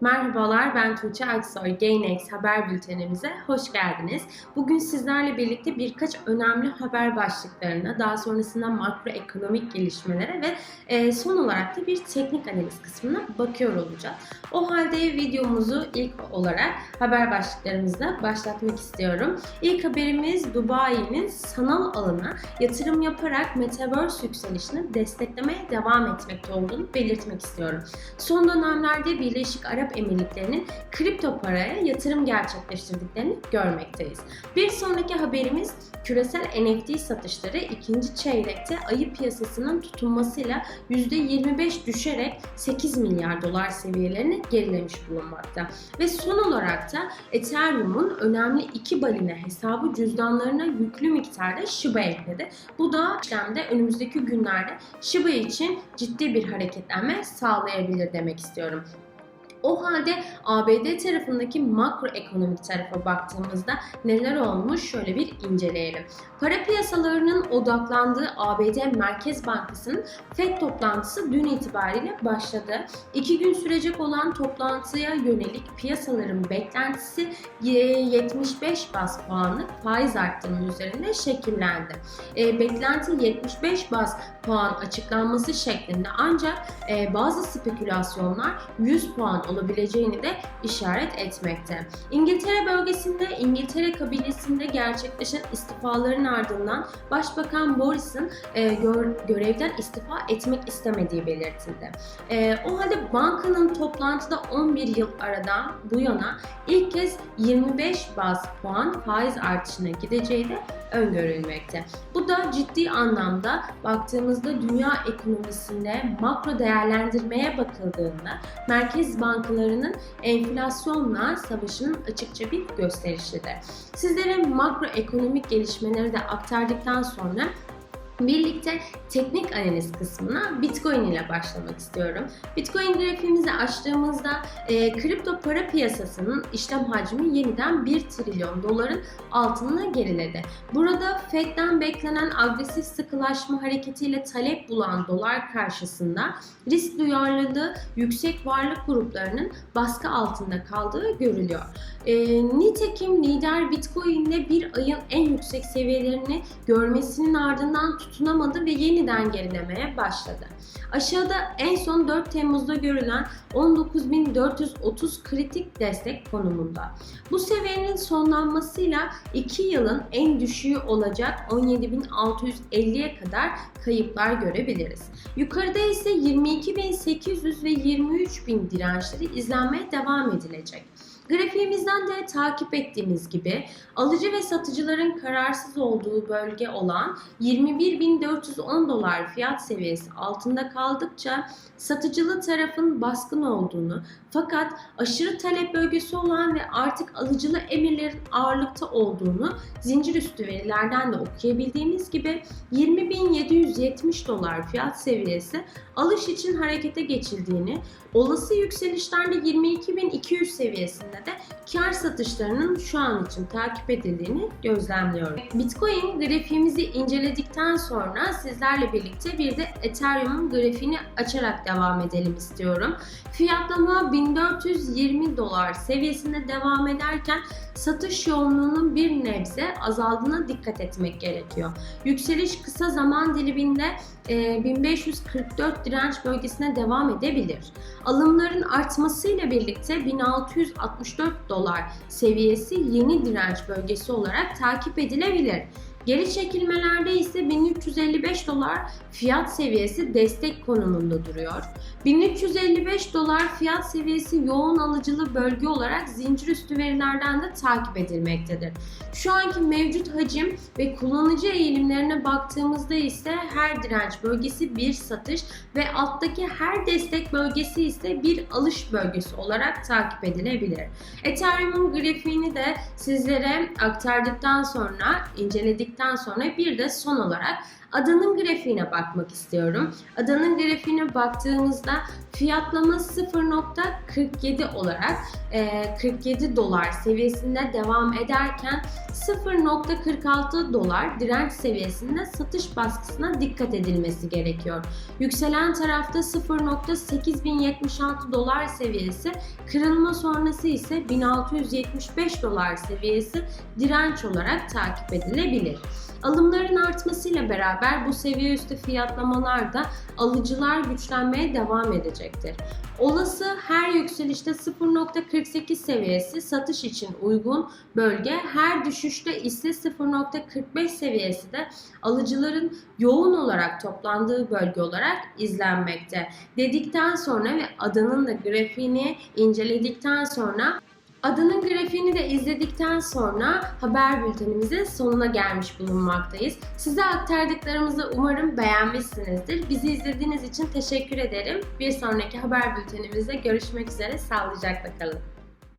Merhabalar, ben Tuğçe Aksoy. GainX haber bültenimize hoş geldiniz. Bugün sizlerle birlikte birkaç önemli haber başlıklarına, daha sonrasında makroekonomik gelişmelere ve e, son olarak da bir teknik analiz kısmına bakıyor olacağız. O halde videomuzu ilk olarak haber başlıklarımızla başlatmak istiyorum. İlk haberimiz Dubai'nin sanal alana yatırım yaparak Metaverse yükselişini desteklemeye devam etmekte olduğunu belirtmek istiyorum. Son dönemlerde Birleşik Arap Emirlikleri'nin kripto paraya yatırım gerçekleştirdiklerini görmekteyiz. Bir sonraki haberimiz küresel NFT satışları ikinci çeyrekte ayı piyasasının tutunmasıyla %25 düşerek 8 milyar dolar seviyelerini gerilemiş bulunmakta. Ve son olarak da Ethereum'un önemli iki balina hesabı cüzdanlarına yüklü miktarda Shiba ekledi. Bu da işlemde önümüzdeki günlerde Shiba için ciddi bir hareketlenme sağlayabilir demek istiyorum. O halde ABD tarafındaki makroekonomik tarafa baktığımızda neler olmuş şöyle bir inceleyelim. Para piyasalarının odaklandığı ABD Merkez Bankası'nın FED toplantısı dün itibariyle başladı. İki gün sürecek olan toplantıya yönelik piyasaların beklentisi 75 bas puanlık faiz arttırımı üzerinde şekillendi. E, beklenti 75 bas puan açıklanması şeklinde ancak e, bazı spekülasyonlar 100 puan olabileceğini de işaret etmekte. İngiltere bölgesinde İngiltere kabinesinde gerçekleşen istifaların ardından Başbakan Boris'in e, gö- görevden istifa etmek istemediği belirtildi. E, o halde bankanın toplantıda 11 yıl aradan bu yana ilk kez 25 bas puan faiz artışına gideceği de öngörülmekte. Bu da ciddi anlamda baktığımızda dünya ekonomisinde makro değerlendirmeye bakıldığında merkez bankalarının enflasyonla savaşının açıkça bir gösterişidir. Sizlere makroekonomik gelişmeleri de aktardıktan sonra Birlikte teknik analiz kısmına Bitcoin ile başlamak istiyorum. Bitcoin grafiğimizi açtığımızda e, kripto para piyasasının işlem hacmi yeniden 1 trilyon doların altına geriledi. Burada Fed'den beklenen agresif sıkılaşma hareketiyle talep bulan dolar karşısında risk duyarlılığı yüksek varlık gruplarının baskı altında kaldığı görülüyor. E, nitekim lider Bitcoin'de bir ayın en yüksek seviyelerini görmesinin ardından tutunamadı ve yeniden gerilemeye başladı. Aşağıda en son 4 Temmuz'da görülen 19.430 kritik destek konumunda. Bu seviyenin sonlanmasıyla 2 yılın en düşüğü olacak 17.650'ye kadar kayıplar görebiliriz. Yukarıda ise 22.800 ve 23.000 dirençleri izlenmeye devam edilecek. Grafiğimizden de takip ettiğimiz gibi alıcı ve satıcıların kararsız olduğu bölge olan 21.410 dolar fiyat seviyesi altında kaldıkça satıcılı tarafın baskın olduğunu fakat aşırı talep bölgesi olan ve artık alıcılı emirlerin ağırlıkta olduğunu zincir üstü verilerden de okuyabildiğimiz gibi 20.770 dolar fiyat seviyesi alış için harekete geçildiğini, olası yükselişlerde 22.200 seviyesinde de kar satışlarının şu an için takip edildiğini gözlemliyorum. Bitcoin grafiğimizi inceledikten sonra sizlerle birlikte bir de Ethereum'un grafiğini açarak devam edelim istiyorum. Fiyatlama 1420 dolar seviyesinde devam ederken satış yoğunluğunun bir nebze azaldığına dikkat etmek gerekiyor. Yükseliş kısa zaman diliminde 1544 direnç bölgesine devam edebilir. Alımların artmasıyla birlikte 1664 dolar seviyesi yeni direnç bölgesi olarak takip edilebilir. Geri çekilmelerde ise 1355 dolar fiyat seviyesi destek konumunda duruyor. 1355 dolar fiyat seviyesi yoğun alıcılı bölge olarak zincir üstü verilerden de takip edilmektedir. Şu anki mevcut hacim ve kullanıcı eğilimlerine baktığımızda ise her direnç bölgesi bir satış ve alttaki her destek bölgesi ise bir alış bölgesi olarak takip edilebilir. Ethereum'un grafiğini de sizlere aktardıktan sonra, inceledikten sonra bir de son olarak Adanın grafiğine bakmak istiyorum. Adanın grafiğine baktığımızda fiyatlama 0.47 olarak e, 47 dolar seviyesinde devam ederken 0.46 dolar direnç seviyesinde satış baskısına dikkat edilmesi gerekiyor. Yükselen tarafta 0.8076 dolar seviyesi, kırılma sonrası ise 1675 dolar seviyesi direnç olarak takip edilebilir. Alımların artmasıyla beraber bu seviye üstü fiyatlamalarda alıcılar güçlenmeye devam edecektir. Olası her yükselişte 0.48 seviyesi satış için uygun bölge, her düşüşte ise 0.45 seviyesi de alıcıların yoğun olarak toplandığı bölge olarak izlenmekte. Dedikten sonra ve adanın da grafiğini inceledikten sonra Adanın grafiğini de izledikten sonra haber bültenimizin sonuna gelmiş bulunmaktayız. Size aktardıklarımızı umarım beğenmişsinizdir. Bizi izlediğiniz için teşekkür ederim. Bir sonraki haber bültenimizde görüşmek üzere. Sağlıcakla kalın.